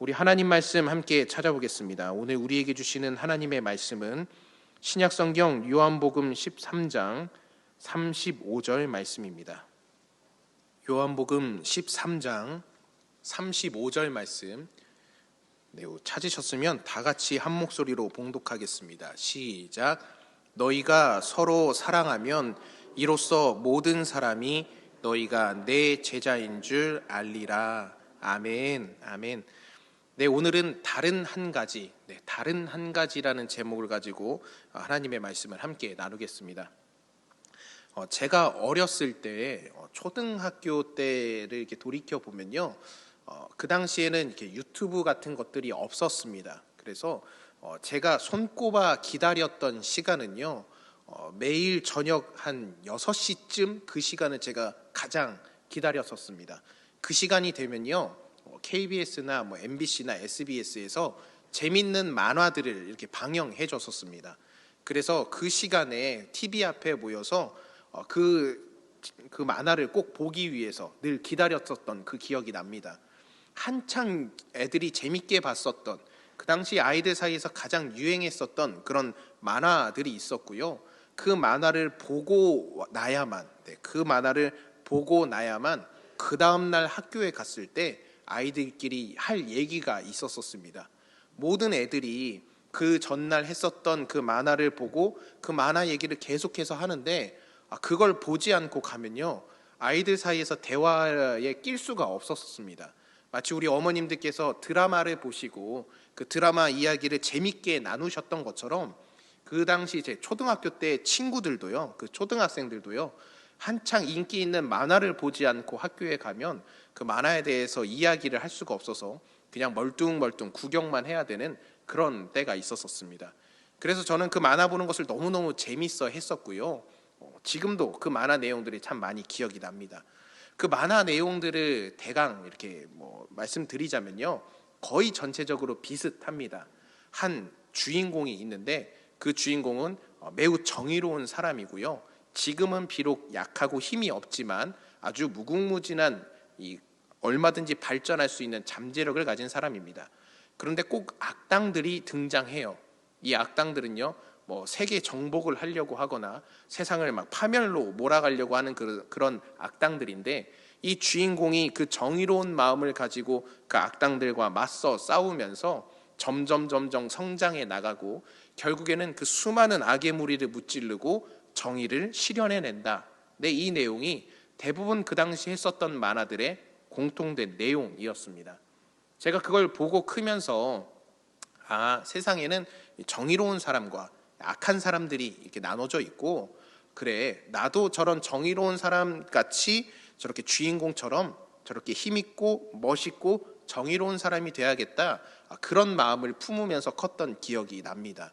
우리 하나님 말씀 함께 찾아보겠습니다. 오늘 우리에게 주시는 하나님의 말씀은 신약 성경 요한복음 13장 35절 말씀입니다. 요한복음 13장 35절 말씀 네, 찾으셨으면 다 같이 한 목소리로 봉독하겠습니다. 시작. 너희가 서로 사랑하면 이로써 모든 사람이 너희가 내 제자인 줄 알리라. 아멘. 아멘. 네, 오늘은 다른 한 가지, 네, 다른 한 가지라는 제목을 가지고 하나님의 말씀을 함께 나누겠습니다. 어, 제가 어렸을 때 어, 초등학교 때를 이렇게 돌이켜 보면요, 어, 그 당시에는 이렇게 유튜브 같은 것들이 없었습니다. 그래서 어, 제가 손꼽아 기다렸던 시간은요, 어, 매일 저녁 한 6시쯤 그 시간을 제가 가장 기다렸었습니다. 그 시간이 되면요, KBS나 뭐 MBC나 SBS에서 재밌는 만화들을 이렇게 방영해 줬었습니다. 그래서 그 시간에 TV 앞에 모여서 그, 그 만화를 꼭 보기 위해서 늘 기다렸었던 그 기억이 납니다. 한창 애들이 재밌게 봤었던 그 당시 아이들 사이에서 가장 유행했었던 그런 만화들이 있었고요. 그 만화를 보고 나야만, 네, 그 만화를 보고 나야만 그 다음날 학교에 갔을 때 아이들끼리 할 얘기가 있었었습니다. 모든 애들이 그 전날 했었던 그 만화를 보고 그 만화 얘기를 계속해서 하는데 아, 그걸 보지 않고 가면요. 아이들 사이에서 대화에 낄 수가 없었습니다. 마치 우리 어머님들께서 드라마를 보시고 그 드라마 이야기를 재밌게 나누셨던 것처럼 그 당시 제 초등학교 때 친구들도요, 그 초등학생들도요, 한창 인기 있는 만화를 보지 않고 학교에 가면 그 만화에 대해서 이야기를 할 수가 없어서 그냥 멀뚱멀뚱 구경만 해야 되는 그런 때가 있었었습니다. 그래서 저는 그 만화 보는 것을 너무너무 재밌어 했었고요. 어, 지금도 그 만화 내용들이 참 많이 기억이 납니다. 그 만화 내용들을 대강 이렇게 뭐 말씀드리자면요. 거의 전체적으로 비슷합니다. 한 주인공이 있는데 그 주인공은 어, 매우 정의로운 사람이고요. 지금은 비록 약하고 힘이 없지만 아주 무궁무진한 이 얼마든지 발전할 수 있는 잠재력을 가진 사람입니다. 그런데 꼭 악당들이 등장해요. 이 악당들은요, 뭐 세계 정복을 하려고 하거나 세상을 막 파멸로 몰아가려고 하는 그, 그런 악당들인데 이 주인공이 그 정의로운 마음을 가지고 그 악당들과 맞서 싸우면서 점점 점점 성장해 나가고 결국에는 그 수많은 악의 무리를 무찌르고 정의를 실현해 낸다. 네, 이 내용이 대부분 그 당시 했었던 만화들의 공통된 내용이었습니다. 제가 그걸 보고 크면서 아, 세상에는 정의로운 사람과 악한 사람들이 이렇게 나눠져 있고 그래 나도 저런 정의로운 사람 같이 저렇게 주인공처럼 저렇게 힘 있고 멋있고 정의로운 사람이 돼야겠다 아, 그런 마음을 품으면서 컸던 기억이 납니다.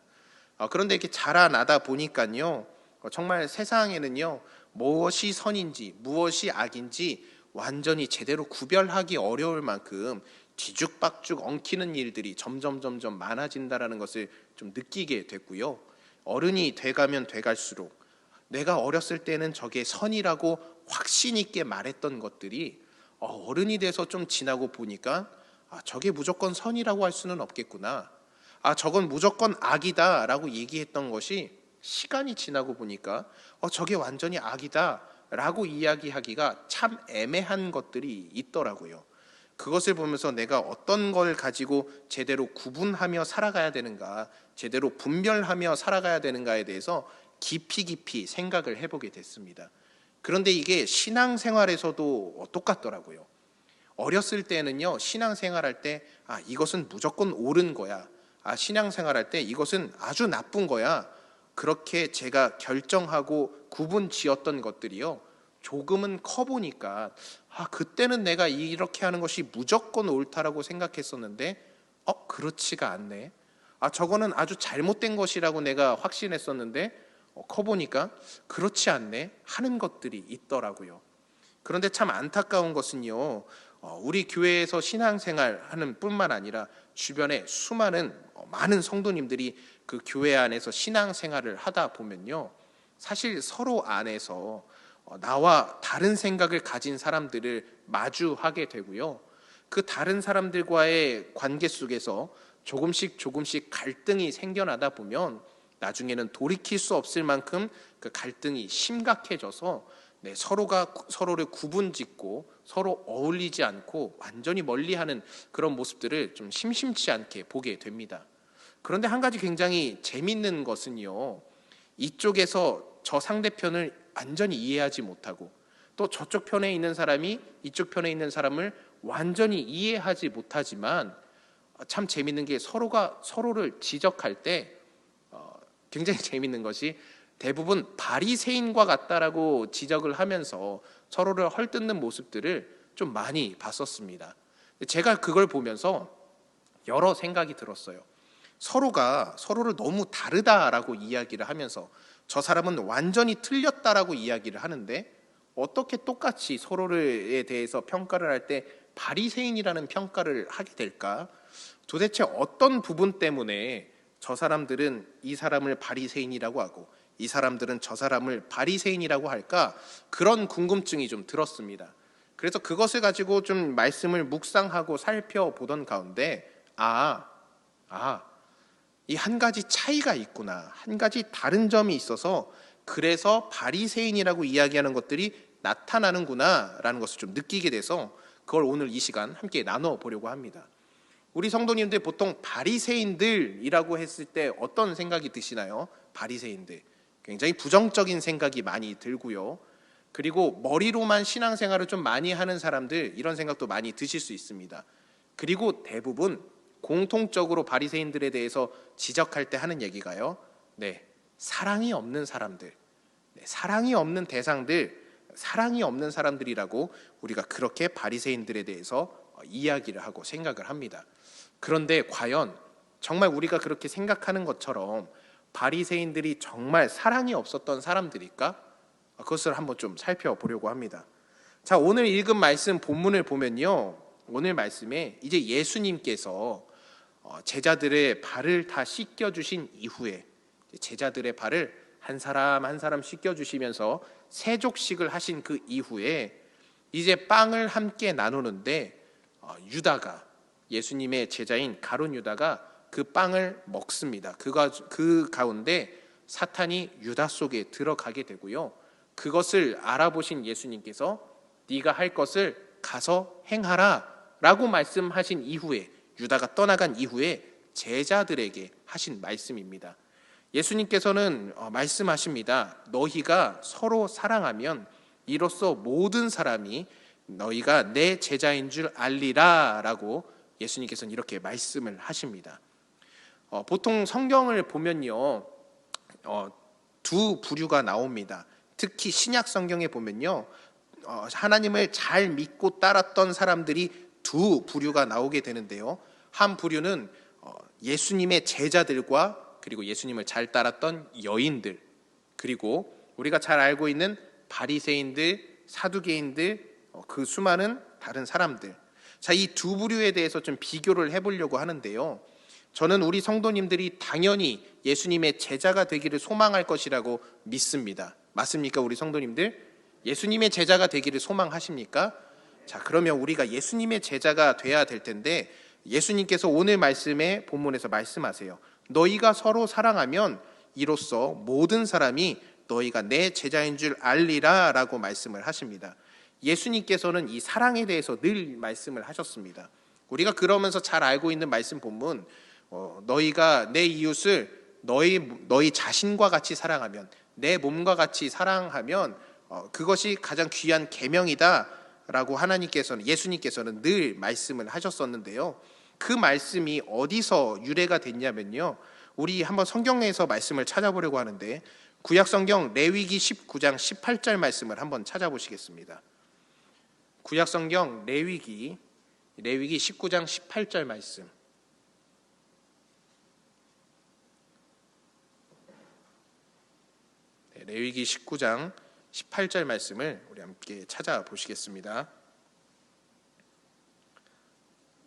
아, 그런데 이렇게 자라나다 보니까요 어, 정말 세상에는요 무엇이 선인지 무엇이 악인지 완전히 제대로 구별하기 어려울 만큼 뒤죽박죽 엉키는 일들이 점점 점점 많아진다라는 것을 좀 느끼게 됐고요. 어른이 돼가면 돼갈수록 내가 어렸을 때는 저게 선이라고 확신 있게 말했던 것들이 어, 어른이 돼서 좀 지나고 보니까 아, 저게 무조건 선이라고 할 수는 없겠구나. 아, 저건 무조건 악이다라고 얘기했던 것이 시간이 지나고 보니까 어, 저게 완전히 악이다 라고 이야기하기가 참 애매한 것들이 있더라고요. 그것을 보면서 내가 어떤 걸 가지고 제대로 구분하며 살아가야 되는가, 제대로 분별하며 살아가야 되는가에 대해서 깊이 깊이 생각을 해보게 됐습니다. 그런데 이게 신앙생활에서도 똑같더라고요. 어렸을 때는요, 신앙생활할 때, 아, 이것은 무조건 옳은 거야. 아, 신앙생활할 때 이것은 아주 나쁜 거야. 그렇게 제가 결정하고 구분 지었던 것들이요. 조금은 커 보니까 아, 그때는 내가 이렇게 하는 것이 무조건 옳다라고 생각했었는데 어, 그렇지가 않네. 아, 저거는 아주 잘못된 것이라고 내가 확신했었는데 어, 커 보니까 그렇지 않네 하는 것들이 있더라고요. 그런데 참 안타까운 것은요, 어, 우리 교회에서 신앙생활 하는 뿐만 아니라 주변에 수많은 어, 많은 성도님들이 그 교회 안에서 신앙생활을 하다 보면요, 사실 서로 안에서 나와 다른 생각을 가진 사람들을 마주하게 되고요. 그 다른 사람들과의 관계 속에서 조금씩 조금씩 갈등이 생겨나다 보면 나중에는 돌이킬 수 없을 만큼 그 갈등이 심각해져서 네, 서로가 구- 서로를 구분짓고 서로 어울리지 않고 완전히 멀리하는 그런 모습들을 좀 심심치 않게 보게 됩니다. 그런데 한 가지 굉장히 재밌는 것은요. 이쪽에서 저 상대편을 완전히 이해하지 못하고 또 저쪽 편에 있는 사람이 이쪽 편에 있는 사람을 완전히 이해하지 못하지만 참 재밌는 게 서로가 서로를 지적할 때 어, 굉장히 재밌는 것이 대부분 바리새인과 같다라고 지적을 하면서 서로를 헐뜯는 모습들을 좀 많이 봤었습니다. 제가 그걸 보면서 여러 생각이 들었어요. 서로가 서로를 너무 다르다라고 이야기를 하면서 저 사람은 완전히 틀렸다라고 이야기를 하는데 어떻게 똑같이 서로를에 대해서 평가를 할 때 바리새인이라는 평가를 하게 될까? 도대체 어떤 부분 때문에 저 사람들은 이 사람을 바리새인이라고 하고 이 사람들은 저 사람을 바리새인이라고 할까? 그런 궁금증이 좀 들었습니다. 그래서 그것을 가지고 좀 말씀을 묵상하고 살펴보던 가운데 아, 아, 이 한 가지 차이가 있구나. 한 가지 다른 점이 있어서 그래서 바리새인이라고 이야기하는 것들이 나타나는구나라는 것을 좀 느끼게 돼서 그걸 오늘 이 시간 함께 나눠 보려고 합니다. 우리 성도님들 보통 바리새인들이라고 했을 때 어떤 생각이 드시나요? 바리새인들. 굉장히 부정적인 생각이 많이 들고요. 그리고 머리로만 신앙생활을 좀 많이 하는 사람들 이런 생각도 많이 드실 수 있습니다. 그리고 대부분 공통적으로 바리새인들에 대해서 지적할 때 하는 얘기가요. 네. 사랑이 없는 사람들. 네, 사랑이 없는 대상들, 사랑이 없는 사람들이라고 우리가 그렇게 바리새인들에 대해서 어, 이야기를 하고 생각을 합니다. 그런데 과연 정말 우리가 그렇게 생각하는 것처럼 바리새인들이 정말 사랑이 없었던 사람들일까? 어, 그것을 한번 좀 살펴보려고 합니다. 자, 오늘 읽은 말씀 본문을 보면요. 오늘 말씀에 이제 예수님께서 어, 제자들의 발을 다 씻겨 주신 이후에 제자들의 발을 한 사람 한 사람 씻겨 주시면서 세족식을 하신 그 이후에 이제 빵을 함께 나누는데 어, 유다가 예수님의 제자인 가론 유다가 그 빵을 먹습니다. 그가 그 가운데 사탄이 유다 속에 들어가게 되고요. 그것을 알아보신 예수님께서 네가 할 것을 가서 행하라라고 말씀하신 이후에 유다가 떠나간 이후에 제자들에게 하신 말씀입니다. 예수님께서는 어, 말씀하십니다. 너희가 서로 사랑하면 이로써 모든 사람이 너희가 내 제자인 줄 알리라라고 예수님께서는 이렇게 말씀을 하십니다. 어, 보통 성경을 보면요, 어, 두 부류가 나옵니다. 특히 신약 성경에 보면요, 어, 하나님을 잘 믿고 따랐던 사람들이 두 부류가 나오게 되는데요. 한 부류는 어, 예수님의 제자들과 그리고 예수님을 잘 따랐던 여인들 그리고 우리가 잘 알고 있는 바리새인들, 사두개인들 어, 그 수많은 다른 사람들. 자, 이 두 부류에 대해서 좀 비교를 해 보려고 하는데요. 저는 우리 성도님들이 당연히 예수님의 제자가 되기를 소망할 것이라고 믿습니다. 맞습니까, 우리 성도님들? 예수님의 제자가 되기를 소망하십니까? 자, 그러면 우리가 예수님의 제자가 돼야 될 텐데 예수님께서 오늘 말씀에 본문에서 말씀하세요. 너희가 서로 사랑하면 이로써 모든 사람이 너희가 내 제자인 줄 알리라라고 말씀을 하십니다. 예수님께서는 이 사랑에 대해서 늘 말씀을 하셨습니다. 우리가 그러면서 잘 알고 있는 말씀 본문 어, 너희가 내 이웃을 너희 너희 자신과 같이 사랑하면 내 몸과 같이 사랑하면 어, 그것이 가장 귀한 계명이다 라고 하나님께서는 예수님께서는 늘 말씀을 하셨었는데요. 그 말씀이 어디서 유래가 됐냐면요. 우리 한번 성경 내에서 말씀을 찾아보려고 하는데 구약 성경 레위기 19장 18절 말씀을 한번 찾아보시겠습니다. 구약 성경 레위기 레위기 19장 18절 말씀. 네, 레위기 19장 18절 말씀을 우리 함께 찾아보시겠습니다.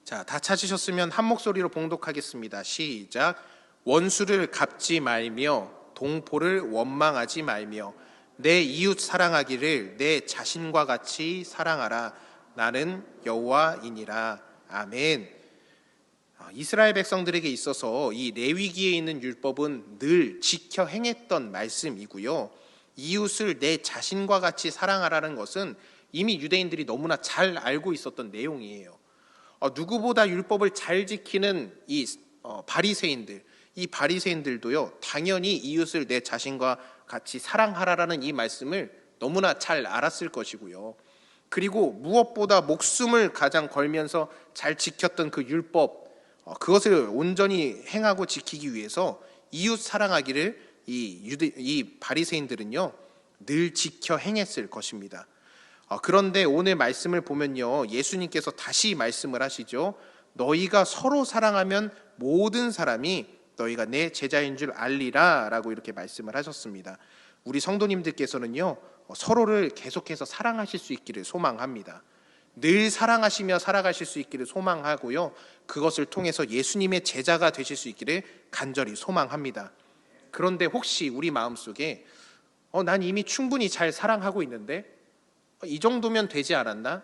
자, 다 찾으셨으면 한 목소리로 봉독하겠습니다. 시작. 원수를 갚지 말며 동포를 원망하지 말며 내 이웃 사랑하기를 내 자신과 같이 사랑하라. 나는 여호와이니라. 아멘. 아, 이스라엘 백성들에게 있어서 이 레위기에 있는 율법은 늘 지켜 행했던 말씀이고요. 이웃을 내 자신과 같이 사랑하라는 것은 이미 유대인들이 너무나 잘 알고 있었던 내용이에요. 어, 누구보다 율법을 잘 지키는 이 어, 바리새인들, 이 바리새인들도요 당연히 이웃을 내 자신과 같이 사랑하라라는 이 말씀을 너무나 잘 알았을 것이고요. 그리고 무엇보다 목숨을 가장 걸면서 잘 지켰던 그 율법, 어, 그것을 온전히 행하고 지키기 위해서 이웃 사랑하기를 이 유대 이 바리새인들은요 늘 지켜 행했을 것입니다. 어, 그런데 오늘 말씀을 보면요 예수님께서 다시 말씀을 하시죠. 너희가 서로 사랑하면 모든 사람이 너희가 내 제자인 줄 알리라라고 이렇게 말씀을 하셨습니다. 우리 성도님들께서는요 어, 서로를 계속해서 사랑하실 수 있기를 소망합니다. 늘 사랑하시며 살아가실 수 있기를 소망하고요. 그것을 통해서 예수님의 제자가 되실 수 있기를 간절히 소망합니다. 그런데 혹시 우리 마음속에 어, 난 이미 충분히 잘 사랑하고 있는데 어, 이 정도면 되지 않았나?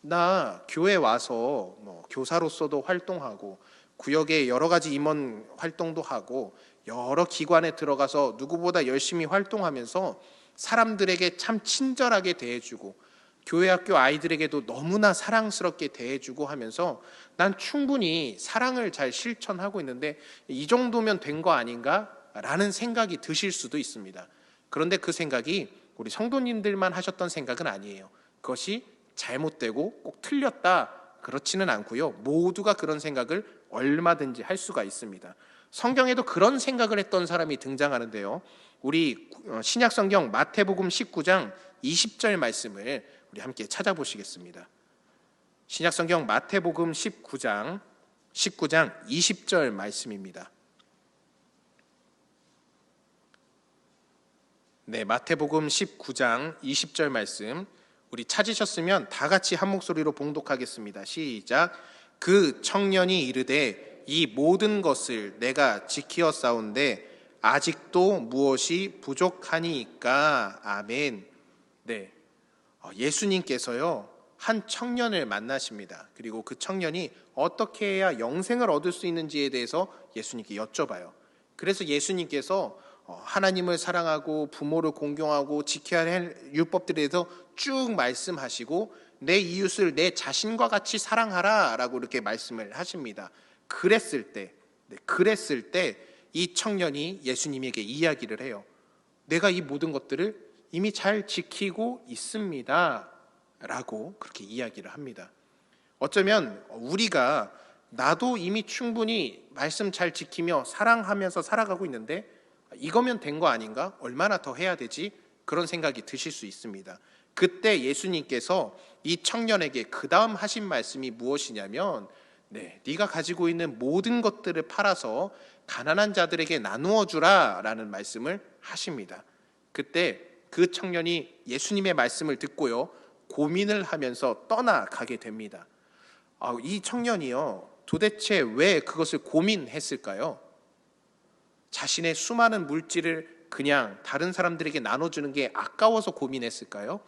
나 교회 와서 뭐 교사로서도 활동하고 구역에 여러 가지 임원 활동도 하고 여러 기관에 들어가서 누구보다 열심히 활동하면서 사람들에게 참 친절하게 대해주고 교회 학교 아이들에게도 너무나 사랑스럽게 대해주고 하면서 난 충분히 사랑을 잘 실천하고 있는데 이 정도면 된 거 아닌가? 라는 생각이 드실 수도 있습니다. 그런데 그 생각이 우리 성도님들만 하셨던 생각은 아니에요. 그것이 잘못되고 꼭 틀렸다. 그렇지는 않고요. 모두가 그런 생각을 얼마든지 할 수가 있습니다. 성경에도 그런 생각을 했던 사람이 등장하는데요. 우리 신약 성경 마태복음 19장 20절 말씀을 우리 함께 찾아보시겠습니다. 신약 성경 마태복음 19장 19장 20절 말씀입니다. 네, 마태복음 19장 20절 말씀 우리 찾으셨으면 다 같이 한 목소리로 봉독하겠습니다. 시작. 그 청년이 이르되 이 모든 것을 내가 지키어 싸운데 아직도 무엇이 부족하니까 아멘. 네. 어, 예수님께서요 한 청년을 만나십니다. 그리고 그 청년이 어떻게 해야 영생을 얻을 수 있는지에 대해서 예수님께 여쭤봐요. 그래서 예수님께서 어, 하나님을 사랑하고 부모를 공경하고 지켜야 할 율법들에 대해서 쭉 말씀하시고 내 이웃을 내 자신과 같이 사랑하라라고 이렇게 말씀을 하십니다. 그랬을 때, 네, 그랬을 때 이 청년이 예수님에게 이야기를 해요. 내가 이 모든 것들을 이미 잘 지키고 있습니다. 라고 그렇게 이야기를 합니다. 어쩌면 우리가 나도 이미 충분히 말씀 잘 지키며 사랑하면서 살아가고 있는데 이거면 된 거 아닌가? 얼마나 더 해야 되지? 그런 생각이 드실 수 있습니다. 그때 예수님께서 이 청년에게 그 다음 하신 말씀이 무엇이냐면, 네, 네가 가지고 있는 모든 것들을 팔아서 가난한 자들에게 나누어 주라라는 말씀을 하십니다. 그때 그 청년이 예수님의 말씀을 듣고요 고민을 하면서 떠나가게 됩니다. 아, 이 청년이요 도대체 왜 그것을 고민했을까요? 자신의 수많은 물질을 그냥 다른 사람들에게 나눠주는 게 아까워서 고민했을까요?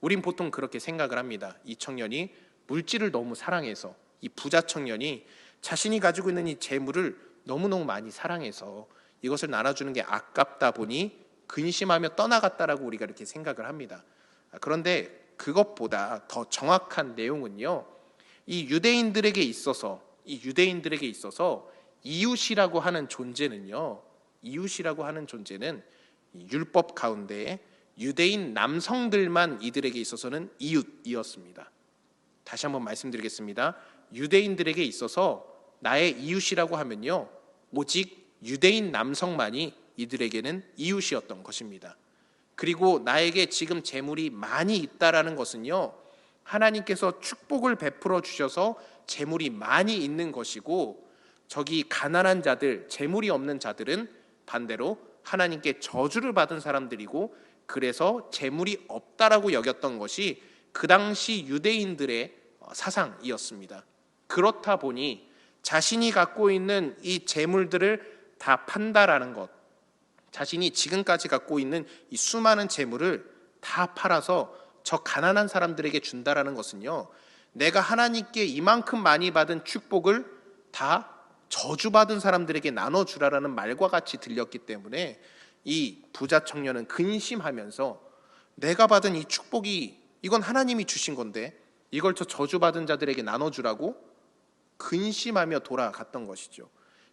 우린 보통 그렇게 생각을 합니다. 이 청년이 물질을 너무 사랑해서 이 부자 청년이 자신이 가지고 있는 이 재물을 너무너무 많이 사랑해서 이것을 나눠주는 게 아깝다 보니 근심하며 떠나갔다라고 우리가 이렇게 생각을 합니다. 그런데 그것보다 더 정확한 내용은요. 이 유대인들에게 있어서 이 유대인들에게 있어서 이웃이라고 하는 존재는요. 이웃이라고 하는 존재는 율법 가운데 유대인 남성들만 이들에게 있어서는 이웃이었습니다. 다시 한번 말씀드리겠습니다. 유대인들에게 있어서 나의 이웃이라고 하면요. 오직 유대인 남성만이 이들에게는 이웃이었던 것입니다. 그리고 나에게 지금 재물이 많이 있다라는 것은요. 하나님께서 축복을 베풀어 주셔서 재물이 많이 있는 것이고 저기 가난한 자들, 재물이 없는 자들은 반대로 하나님께 저주를 받은 사람들이고 그래서 재물이 없다라고 여겼던 것이 그 당시 유대인들의 사상이었습니다. 그렇다 보니 자신이 갖고 있는 이 재물들을 다 판다라는 것, 자신이 지금까지 갖고 있는 이 수많은 재물을 다 팔아서 저 가난한 사람들에게 준다라는 것은요. 내가 하나님께 이만큼 많이 받은 축복을 다 저주받은 사람들에게 나눠주라라는 말과 같이 들렸기 때문에 이 부자 청년은 근심하면서 내가 받은 이 축복이 이건 하나님이 주신 건데 이걸 저 저주받은 자들에게 나눠주라고 근심하며 돌아갔던 것이죠.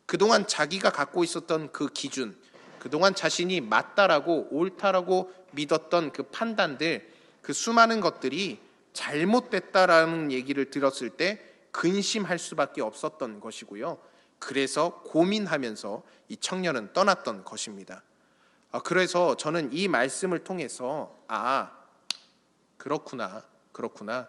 그동안 자기가 갖고 있었던 그 기준, 그동안 자신이 맞다라고 옳다라고 믿었던 그 판단들, 그 수많은 것들이 잘못됐다라는 얘기를 들었을 때 근심할 수밖에 없었던 것이고요. 그래서 고민하면서 이 청년은 떠났던 것입니다. 아, 그래서 저는 이 말씀을 통해서 아 그렇구나 그렇구나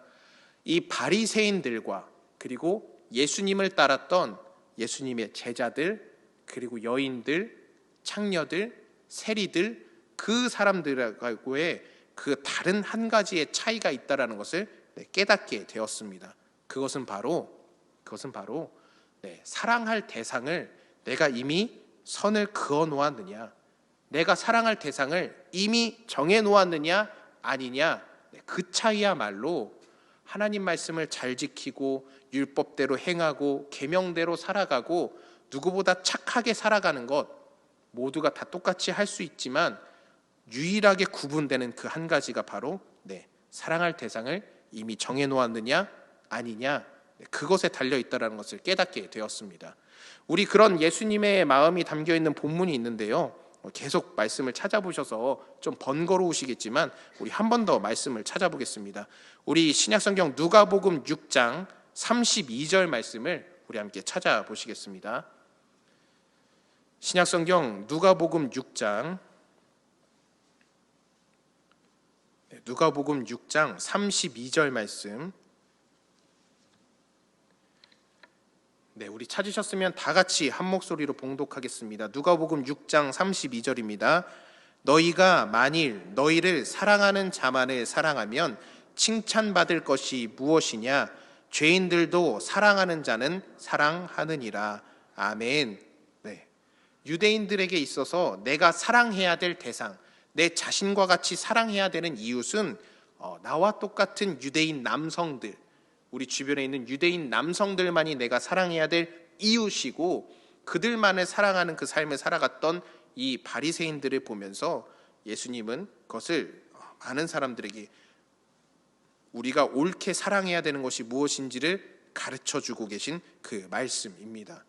이 바리새인들과 그리고 예수님을 따랐던 예수님의 제자들 그리고 여인들 창녀들 세리들 그 사람들과의 그 다른 한 가지의 차이가 있다라는 것을 네, 깨닫게 되었습니다. 그것은 바로 그것은 바로 네, 사랑할 대상을 내가 이미 선을 그어 놓았느냐, 내가 사랑할 대상을 이미 정해 놓았느냐? 아니냐? 네, 그 차이야말로 하나님 말씀을 잘 지키고 율법대로 행하고 계명대로 살아가고 누구보다 착하게 살아가는 것 모두가 다 똑같이 할 수 있지만 유일하게 구분되는 그 한 가지가 바로 네, 사랑할 대상을 이미 정해 놓았느냐? 아니냐? 네, 그것에 달려 있다라는 것을 깨닫게 되었습니다. 우리 그런 예수님의 마음이 담겨 있는 본문이 있는데요. 어, 계속 말씀을 찾아보셔서 좀 번거로우시겠지만 우리 한 번 더 말씀을 찾아보겠습니다. 우리 신약성경 누가복음 6장 32절 말씀을 우리 함께 찾아보시겠습니다. 신약성경 누가복음 6장 네, 누가복음 6장 32절 말씀 네, 우리 찾으셨으면 다 같이 한 목소리로 봉독하겠습니다. 누가복음 6장 32절입니다. 너희가 만일 너희를 사랑하는 자만을 사랑하면 칭찬받을 것이 무엇이냐? 죄인들도 사랑하는 자는 사랑하느니라. 아멘. 네. 유대인들에게 있어서 내가 사랑해야 될 대상, 내 자신과 같이 사랑해야 되는 이웃은 어, 나와 똑같은 유대인 남성들, 우리 주변에 있는 유대인 남성들만이 내가 사랑해야 될 이웃이고 그들만을 사랑하는 그 삶을 살아갔던 이 바리새인들을 보면서 예수님은 그것을 많은 사람들에게 우리가 옳게 사랑해야 되는 것이 무엇인지를 가르쳐 주고 계신 그 말씀입니다.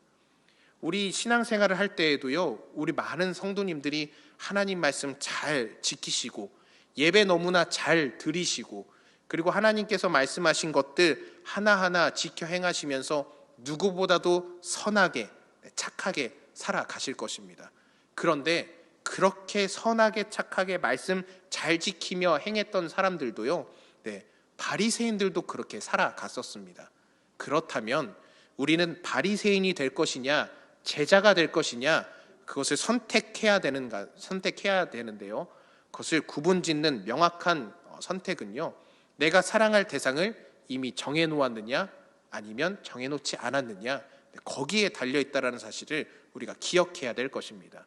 우리 신앙생활을 할 때에도요, 우리 많은 성도님들이 하나님 말씀 잘 지키시고 예배 너무나 잘 드리시고 그리고 하나님께서 말씀하신 것들 하나하나 지켜 행하시면서 누구보다도 선하게 착하게 살아가실 것입니다. 그런데 그렇게 선하게 착하게 말씀 잘 지키며 행했던 사람들도요. 네, 바리새인들도 그렇게 살아갔었습니다. 그렇다면 우리는 바리새인이 될 것이냐, 제자가 될 것이냐, 그것을 선택해야 되는가, 선택해야 되는데요. 그것을 구분짓는 명확한 어, 선택은요. 내가 사랑할 대상을 이미 정해 놓았느냐, 아니면 정해 놓지 않았느냐, 네, 거기에 달려 있다라는 사실을 우리가 기억해야 될 것입니다.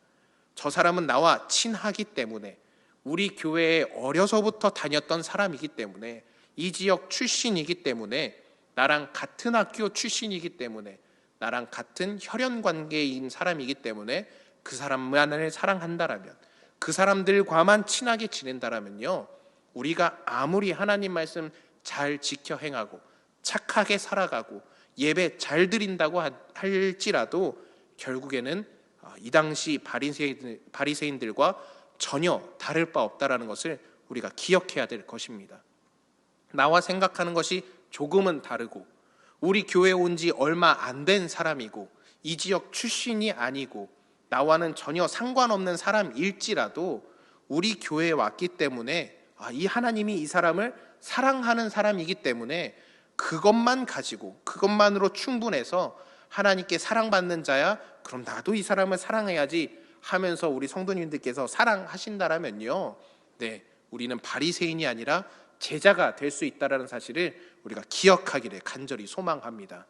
저 사람은 나와 친하기 때문에 우리 교회에 어려서부터 다녔던 사람이기 때문에 이 지역 출신이기 때문에 나랑 같은 학교 출신이기 때문에 나랑 같은 혈연 관계인 사람이기 때문에 그 사람만을 사랑한다라면 그 사람들과만 친하게 지낸다라면요 우리가 아무리 하나님 말씀 잘 지켜 행하고 착하게 살아가고 예배 잘 드린다고 할지라도 결국에는 아, 이 당시 바리새인들과 전혀 다를 바 없다라는 것을 우리가 기억해야 될 것입니다. 나와 생각하는 것이 조금은 다르고 우리 교회 온 지 얼마 안 된 사람이고 이 지역 출신이 아니고 나와는 전혀 상관없는 사람일지라도 우리 교회에 왔기 때문에 아, 이 하나님이 이 사람을 사랑하는 사람이기 때문에 그것만 가지고 그것만으로 충분해서 하나님께 사랑받는 자야 그럼 나도 이 사람을 사랑해야지 하면서 우리 성도님들께서 사랑하신다라면요. 네. 우리는 바리새인이 아니라 제자가 될 수 있다라는 사실을 우리가 기억하기를 간절히 소망합니다.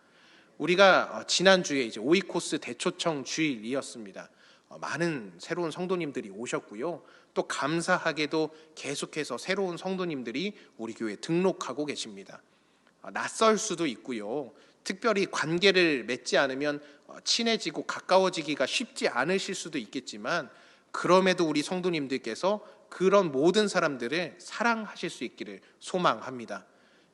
우리가 어, 지난주에 이제 오이코스 대초청 주일이었습니다. 어, 많은 새로운 성도님들이 오셨고요. 또 감사하게도 계속해서 새로운 성도님들이 우리 교회에 등록하고 계십니다. 어, 낯설 수도 있고요. 특별히 관계를 맺지 않으면 어, 친해지고 가까워지기가 쉽지 않으실 수도 있겠지만 그럼에도 우리 성도님들께서 그런 모든 사람들을 사랑하실 수 있기를 소망합니다.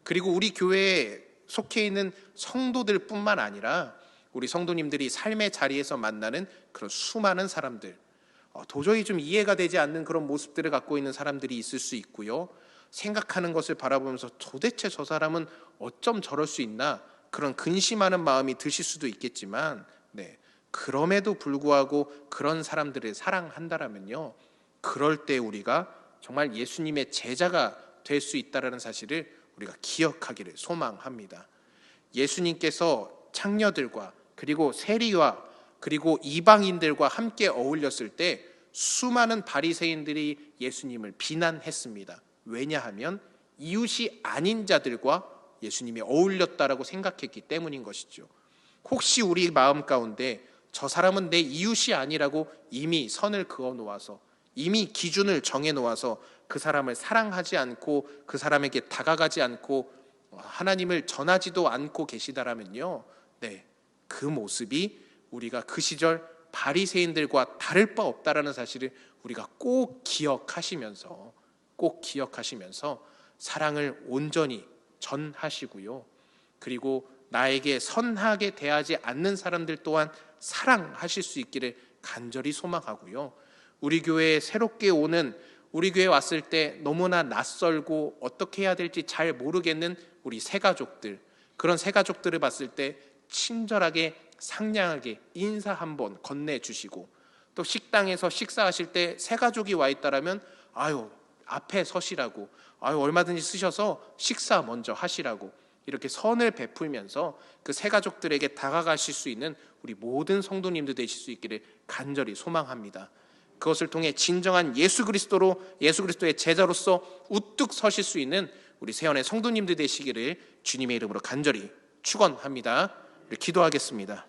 그리고 우리 교회에 속해 있는 성도들뿐만 아니라 우리 성도님들이 삶의 자리에서 만나는 그런 수많은 사람들, 어, 도저히 좀 이해가 되지 않는 그런 모습들을 갖고 있는 사람들이 있을 수 있고요. 생각하는 것을 바라보면서 도대체 저 사람은 어쩜 저럴 수 있나 그런 근심하는 마음이 드실 수도 있겠지만, 네. 그럼에도 불구하고 그런 사람들을 사랑한다라면요. 그럴 때 우리가 정말 예수님의 제자가 될 수 있다라는 사실을 우리가 기억하기를 소망합니다. 예수님께서 창녀들과 그리고 세리와 그리고 이방인들과 함께 어울렸을 때 수많은 바리새인들이 예수님을 비난했습니다. 왜냐하면 이웃이 아닌 자들과 예수님이 어울렸다라고 생각했기 때문인 것이죠. 혹시 우리 마음 가운데 저 사람은 내 이웃이 아니라고 이미 선을 그어 놓아서 이미 기준을 정해 놓아서 그 사람을 사랑하지 않고 그 사람에게 다가가지 않고 하나님을 전하지도 않고 계시다라면요. 네. 그 모습이 우리가 그 시절 바리새인들과 다를 바 없다라는 사실을 우리가 꼭 기억하시면서 꼭 기억하시면서 사랑을 온전히 전하시고요. 그리고 나에게 선하게 대하지 않는 사람들 또한 사랑하실 수 있기를 간절히 소망하고요. 우리 교회에 새롭게 오는 우리 교회 왔을 때 너무나 낯설고 어떻게 해야 될지 잘 모르겠는 우리 새 가족들 그런 새 가족들을 봤을 때 친절하게 상냥하게 인사 한 번 건네 주시고 또 식당에서 식사하실 때새 가족이 와 있다라면 아유 앞에 서시라고 아유 얼마든지 쓰셔서 식사 먼저 하시라고 이렇게 선을 베풀면서 그새 가족들에게 다가가실 수 있는 우리 모든 성도님들 되실 수 있기를 간절히 소망합니다. 그것을 통해 진정한 예수 그리스도로 예수 그리스도의 제자로서 우뚝 서실 수 있는 우리 세연의 성도님들 되시기를 주님의 이름으로 간절히 축원합니다. 기도하겠습니다.